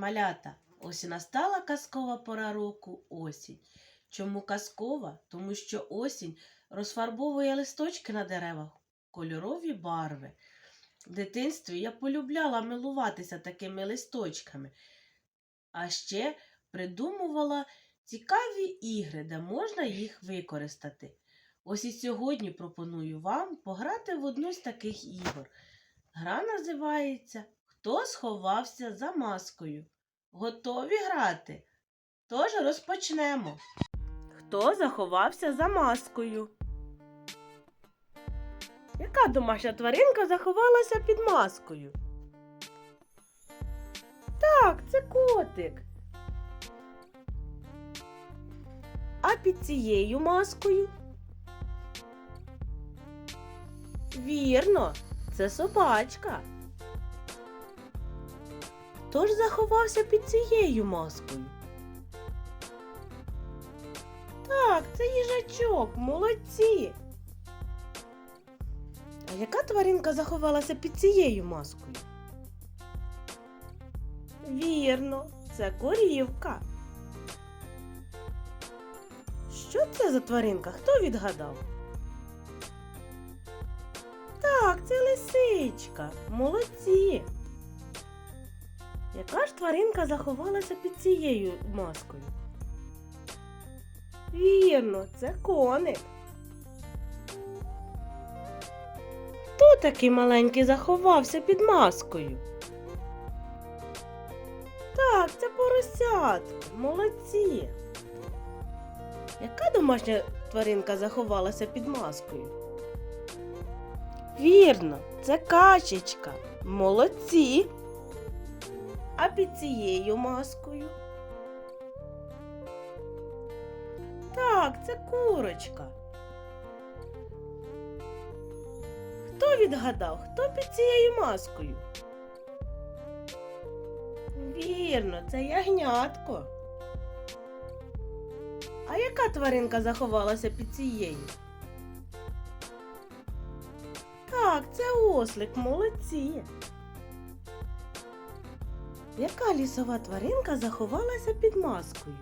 Малята, ось і настала казкова пора року осінь. Чому казкова? Тому що осінь розфарбовує листочки на деревах, кольорові барви. В дитинстві я полюбляла милуватися такими листочками, а ще придумувала цікаві ігри, де можна їх використати. Ось і сьогодні пропоную вам пограти в одну з таких ігор. Гра називається Хто сховався за маскою. Готові грати? Тож розпочнемо. Хто заховався за маскою? Яка домашня тваринка заховалася під маскою? Так, це котик. А під цією маскою? Вірно, це собачка. Хто ж заховався під цією маскою? Так, це їжачок, молодці. А яка тваринка заховалася під цією маскою? Вірно, це корівка. Що це за тваринка? Хто відгадав? Так, це лисичка. Молодці. Яка ж тваринка заховалася під цією маскою? Вірно, це коник. Хто такий маленький заховався під маскою? Так, це поросятко. Молодці. Яка домашня тваринка заховалася під маскою? Вірно, це качечка. Молодці. А під цією маскою? Так, це курочка. Хто відгадав, хто під цією маскою? Вірно, це ягнятко. А яка тваринка заховалася під цією? Так, це ослик, молодці. Яка лісова тваринка заховалася під маскою?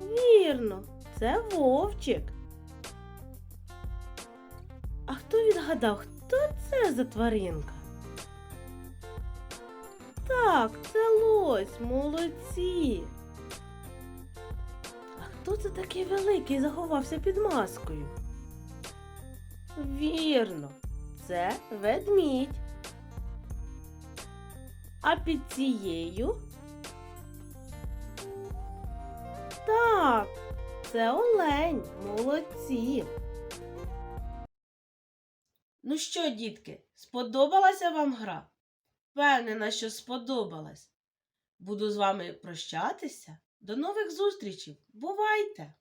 Вірно, це вовчик. А хто відгадав, хто це за тваринка? Так, це лось, молодці. А хто це такий великий заховався під маскою? Вірно, це ведмідь. А під цією? Так, це олень, молодці. Ну що, дітки, сподобалася вам гра? Впевнена, що сподобалась. Буду з вами прощатися. До нових зустрічей. Бувайте!